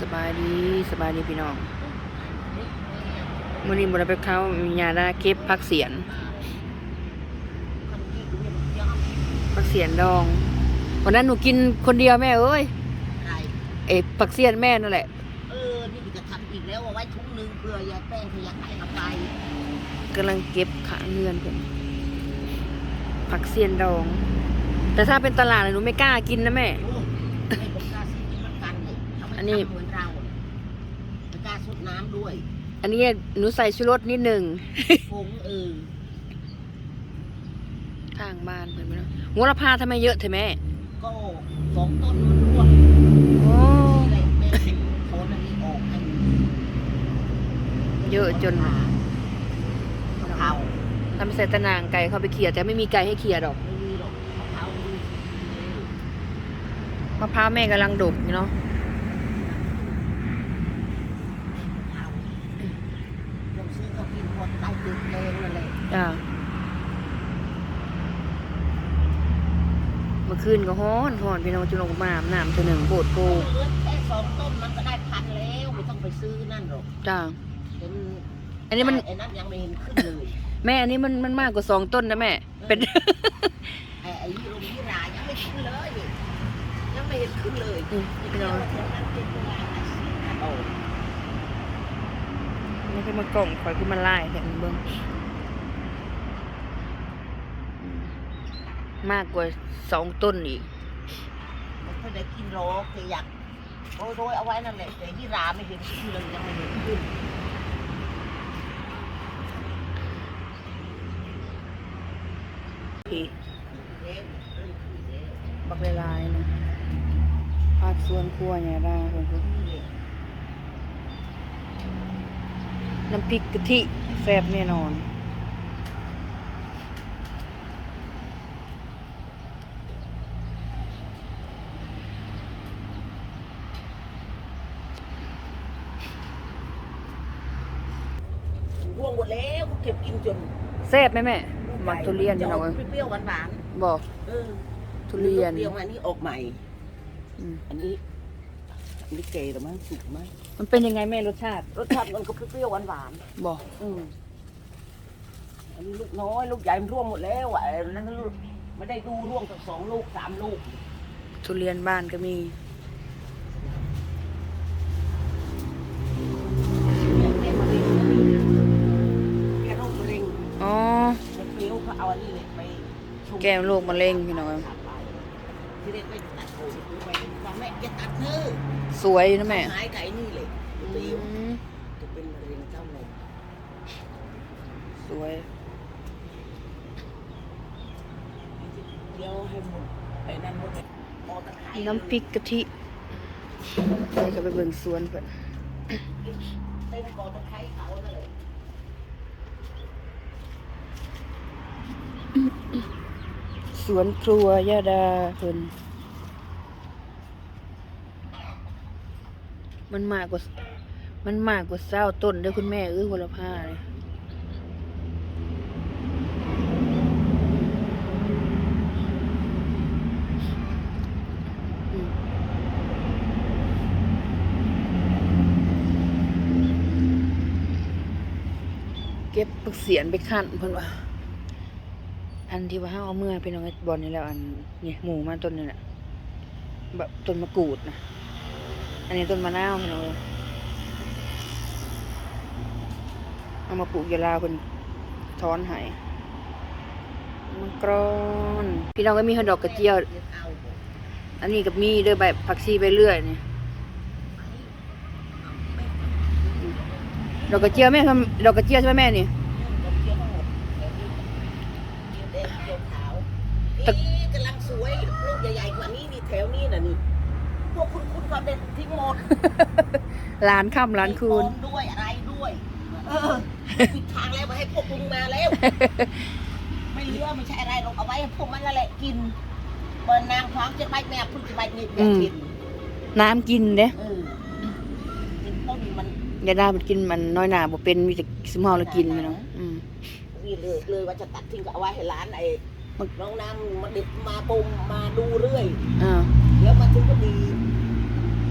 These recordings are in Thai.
สบายดีสบายดีพี่น้องมื่อนี้บุญไปเข้ามีญาดาเก็บผักเสียนผักเสียนดองวันนั้นหนูกินคนเดียวแม่เอ้ยอะไรเอ้ผักเสียนแม่นั่นแหละเออนี่จะทำอีกแล้วเอาไว้ถุงหนึ่งเพื่อยายแป้งขยะไก่เอาไปกำลังเก็บขาเงินเพิ่นผักเสียนดอง แต่ถ้าเป็นตลาดน่ะหนูไม่กล้ากินนะแม่โอ้ไม่เป็นกล้าซื้อกินำด้วยอันนี้หนูใส่ชูรสนิดหนึ่งผงเออทางบ้านเพิ่นไปเนาะหัวละพาทำไมเยอะเถอะแม่ก็สองต้นมันร่วงโอ้อะไรแม่โคนอันนี้ออกให้เยอะจนกะเพราทำใส่ตะนางไก่เข้าไปเขี่ยแต่ไม่มีไก่ให้เขี่ยดอกไม่มีหรอกกะเพราดูมะพร้าวแม่กำลังดกอยู่เนาะ กะเพราลองซื้อเขากินหมดได้ตึกแรงนั่นแหละ จ้าเมื่อคืนก็ฮ้อนฮ้อนพี่น้องจุลงมาอาน้ำตัวหนึ่งโบดโกเหลือแค่สองต้นมันก็ได้พันแล้วไม่ต้องไปซื้อนั่นหรอกจ้าเห็นอันนี้มันไอ้นั่นยังไม่เห็นขึ้นเลยแม่อันนี้มันมันมากกว่าสองต้นนะแม่ เป็นไอ้ไอ้ยี่ลมยี่รายังไม่ขึ้นเลยยังไม่เห็นขึ้นเลยอืมพี่น้องโอ้นี่คือมากล่องคอยคือมันไล่แถมเบิ้งอืม มากกว่าสองต้นอีกมันก็ได้กินโรคแต่อยากโรยโรยเอาไว้นั่นแหละแต่ยี่ราไม่เห็นขึ้นเลยยังไม่เห็นขึ้นพี่เอ๊ะเริ่มขึ้นแล้วบักลายๆนะภาคส่วนครัวเนี่ยได้เพิ่นก็นี่น้ำพริกกะทิแซ่บแน่นอน วงหมดแล้วเก็บกินจนแซ่บไหมแม่หมักทุเรียนจะพี่อน้อองกเปรี้ยวหวานบอกๆเออทุเรียนเดียวอันนี้ออกใหม่ อืม อันนี้อันนี้เกยหรือมั้งสุกมั้งมันเป็นยังไงแม่รสชาติรสชาติมันก็เปรี้ยวๆหวานบอกอืมอันนี้ลูกน้อย ลูกใหญ่มันร่วงหมดแล้วอะไอ้นั่นลูกไม่ได้ดูร่วงสักสองลูกสามลูกทุเรียนบ้านก็มี แก้มโรคมะเร็งพี่น้องเอ้ยที่เด็กไปตัดโคนไปว่าแม่จะตัดเนื้อสวยนะแม่หายไก่นี่เลยอืเปรี้ยวมจะเป็นมะเร็งเจ้าเลยสวยเดี๋ยวให้หมดไอ้นั่นหมดเลยหมอตะไคร้น้ำพริกกะทินี่ก็ไปเบิ่งสวนเพิ่นเต็มกอตะไคร้เขานั่นเลย สวนครัวยาดาเพิ่นมันมากกว่า มันมากกว่าเศร้าต้นเด้อคุณแม่เอ้ยโหระพาเลยเก็บปักเสียนไปขั้นเพิ่นว่า อันที่ว่าเฮาเอาเมื่อไปน้องไอ้บอลนี่แล้วอันนี่หมูมาต้นนี่แหละแบบต้นมะกรูดนะอันนี้ต้นมะนาวพี่น้องเอามาปลูกยาลาคนถอนหายมังกรนพี่น้องก็มีฮอดดอกกระเจียว อันนี้กับมีเด้อใบผักชีไปเรื่อยนี่ดอกกระเจียวแม่ทำดอกกระเจียวใช่ไหมแม่นี่ ดอกเขียวทั้งหมดเขียวแดงเขียวขาว ตะเอ๊ะกำลังสวยลูกใหญ่ๆกว่านี้นี่แถวนี้น่ะนี่พวกคุณคุณเขาเด็ดทิ้งหมดร้านค่ำร้านคืนมีโฟมด้วยอะไรด้วย เออปิดทางแล้วมาให้พวกมึงมาแล้ว ไม่เหลือไม่ใช่อะไรหรอกเอาไว้ให้พวกมันนั่นแหละกินเปิดนางท้องจะไปแม่พึ่งจะไปนี่อืแม่มกินน้ำกินเด้เออกินต้นมัน ยาดามันกินมันน้อยหนาบ่เป็นมีแต่สมเฮาแล้วกินพี่น้องอืม นี่เลยเลยว่าจะตัดทิ้งก็เอาไว้ให้ร้านไอ้ มันน้องน้ำมาดิบมาปรุงมาดูเรื่อยอ่าแล้วมาถึงก็ดี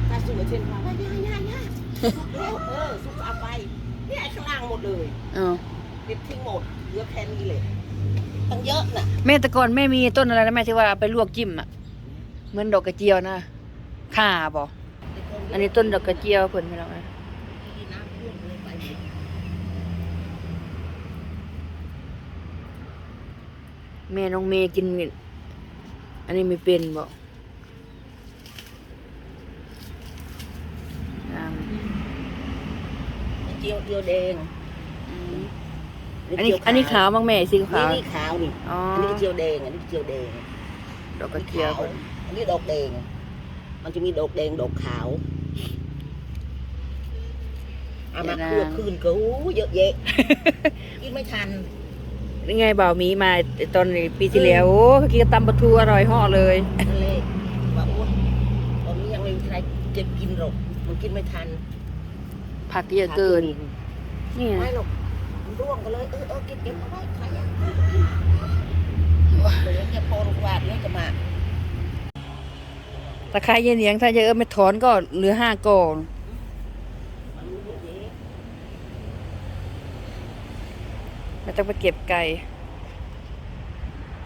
ถ้าสวยเช่นว่าย่าย่าสุกแล้วเออสุกเอาไปเนี่ยไอ้ข้างล่างหมดเลยเออเด็ดทิ้งหมดเหลือแค่นี้เลยตั้งเยอะน่ะแม่แต่ก่อนแม่มีต้นอะไรนะแม่ที่ว่าเอาไปลวกจิ้มอะเหมือนดอกกระเจียวนะข่าบ่อันนี้ต้นดอกกระเจียวเพิ่นพี่น้องเอ้ย น้ำท่วมเลยไปหมด แม่น้องเมย์กิน อันนี้ไม่เป็นบ่อ่าเจียวเจียวแดงอืมอันนี้ อันนี้ขาวบ้างแม่สีนี่ขาวนี่ขาวนี่อ๋ออันนี้เจียวแดงอันนี้เจียวแดงดอกกระเจียวขาวอันนี้ดอกแดง มันจะมีดอกแดงดอกขาวเอามาเคลือบคืนก็อู้เยอะแยะกินไม่ทัน นี่ไงบ่าวหมีมาตอนปีที่แล้วโอ้เขากินกับตำปลาทูอร่อยห่อเลยนั่นเลยว่าโอ้ตอนนี้ยังไม่มีใครเก็บกินหรอกมันกินไม่ทันผักเยอะเกิน นี่ไงไม่หรอกมันร่วงก็เลยเออเออเก็บเก็บเอาไว้ใครอยากกินก็กินเหลือแค่โปนกวาดเลยจะมาตะไคร้เย็นเลียงถ้าเยอะไม่ถอนก็เหลือห้าก่อนมันรู้เยอะแยะ ไม่ต้องไปเก็บไก่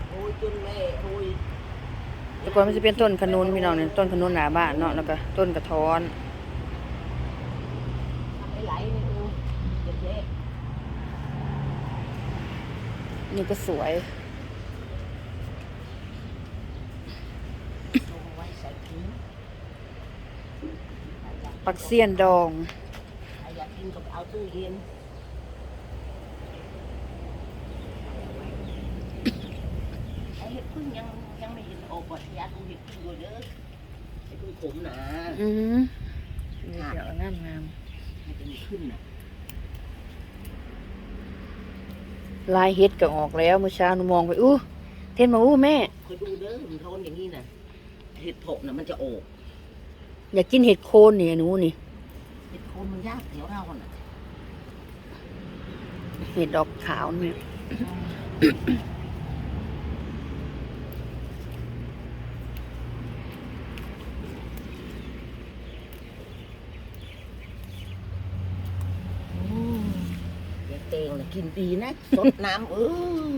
โอ้ยจนแม่โอ้ยแต่ก่อนมันจะเป็นต้นขนุนพี่น้องเนี่ยต้นขนุนหนาบ้านเนาะแล้วก็ต้นกระท้อนทำให้ไหลเลยดูเยอะแยนี่ก็สวยปักเสี้ยนดองอยากกินก็ไปเอาตู้เย็นไอ้เห็ด พึ่งยังยังไม่เห็นออกว่าอยากดูเห็ดพึ่งอยู่เด้อไอ้พึ่งขมนะอืมเดี๋ยวงามงามมันจะมีขึ้นนะๆลายเฮ็ดก็ออกแล้วเมื่อเช้าหนูมองไปอู้เทนมาอู้แม่คอยดูเด้อมันร้อนอย่างนี้นะเห็ดผกนะมันจะออก อยากกินเห็ดโคนนี่หนูนี่เห็ดโคนมันยากแถวเราน่ะเห็ดดอกขาวนี่อืมยายเตงนะ กินดีนะสดน้ำเออ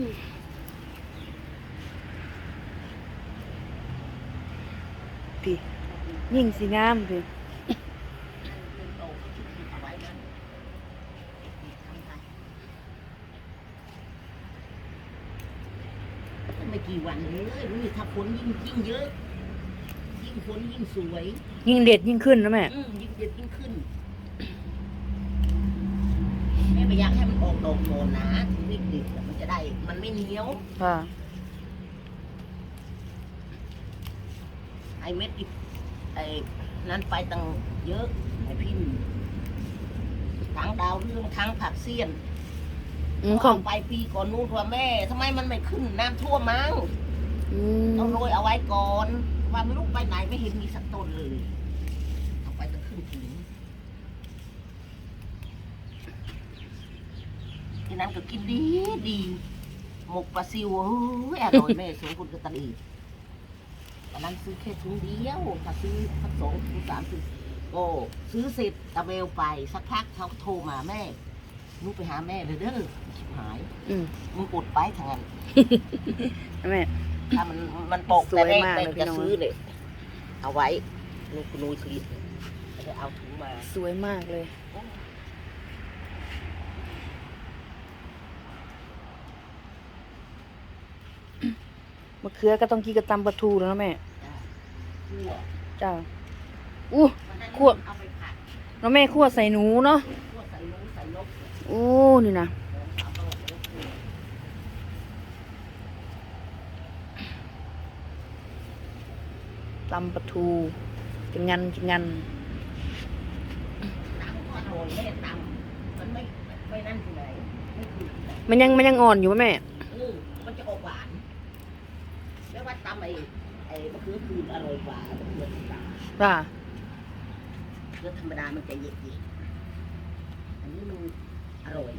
พี่ยิ่งสิงามพี่เอาไว้นะทำไปไม่กี่วันเลยนี่ถ้าฝนยิ่งยิ่งเยอะ ยิ่งฝนยิ่งสวย ยิ่งเด็ดยิ่งขึ้นนะแม่อืมยิ่งเด็ดยิ่งขึ้น แม่ไม่อยากให้มันออกดอก โคนนะถึงนิดเด็ดๆมันจะได้ มันไม่เหนียว ค่ะ ไอ้เม็ดอีไอ้นั้นไปตั้งเยอะไอ้พินทั้งดาวเรื่องทั้งผักเสี้ยนอืมของ ไปปีก่อนนู้นว่าแม่ทำไมมันไม่ขึ้นน้ำท่วมมั้ง อืมต้องโรยเอาไว้ก่อน ว่าไม่รู้ไปไหนไม่เห็นมีสักต้นเลย เอาไปตั้งครึ่งถุง ที่นั้นก็กินดีดีหมกปลาซิวเฮ้ยอร่อยแม่สมคุณกระตันอีกตอนนั้นซื้อแค่ถุงเดียวถ้าซื้อสักสองถุงสามถุงก็ซื้อเสร็จตะเวลไปสักพักเขาโทรมาแม่มึงไปหาแม่เลยเด้อชิบหายอืมมึงอดไปทางนั้นแม่ถ้ามันมันปกสวยแต่แรกมากแต่เลยพี่จะน้องซื้อเนี่ยเอาไว้ลูกนุยคลิปจะเอาถุงมาสวยมากเลย มะเขือก็ต้องกินกับตำปลาทูแล้วนะแม่คั่วจ้าอู้วันนั้นคั่วเอาไปผัดแล้วแม่คั่วใส่หนูเนาะคั่วใส่นกใส่นกเนี่ยโอ้นี่นะเอาไปนกเนี่ยตำปลาทูจะงันจะงันตำก็อร่อยแม่ตำมันไม่ไม่นั่นที่ไหนไม่คือที่ไหนมันยังมันยังอ่อนอยู่ไหมแม่ เออมันจะออกหวานแล้วว่าตำไอ้ไอ้มะเขือคืนอร่อยกว่ามะเขือธรรมดาป่ะมะเขือธรรมดามันจะเย็นๆอันนี้มันอร่อย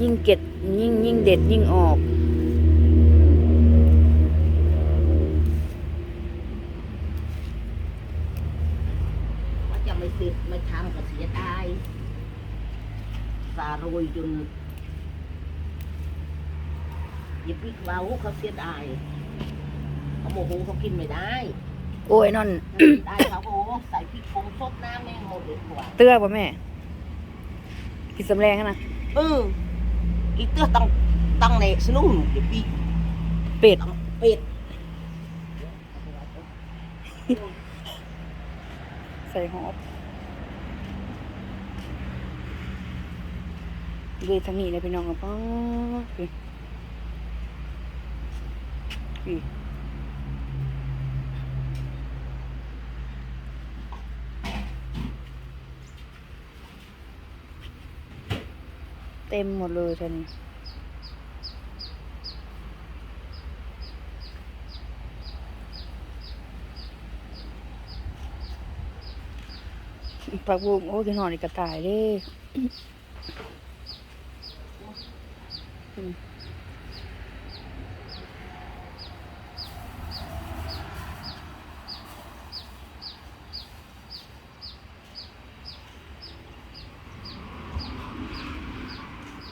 ยิ่งเก็ดยิ่งยิ่งเด็ดยิ่งออก ทำก็เสียดายสา โรยจนอย่าพิกเว้าเขาเสียดายเขาโมโหเขากินไม่ได้โอ้ยนอนได้เขาก็โอ้ใส่พริกผงซดน้ำแม่งหมดเลยกว่าเตื้อป่ะแม่กินสำแรงอะนะเอออีเตื้อต้องต้องในสนุ่มเดี๋ยวปีเป็ดต้องเป็ดใส่หอบ เลยทางนี้เลยพี่น้องอะป้าพี่พี่เต็มหมดเลยท่านี้ปักบุ้งโอ้ยกินอนอีกกระต่ายเด้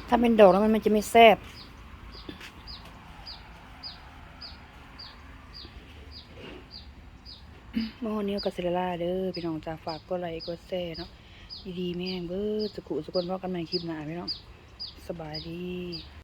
ถ้าเป็นดอกแล้วมันมันจะไม่แซ่บมอนี้ก็เซเลล่าเด้อพี่น้องจ้าฝากก็ไลค์ก็แซ่เนาะดีๆแม่งเบอร์สกุสกุลว่ากันใหม่คลิปหน้าพี่น้องสบายดี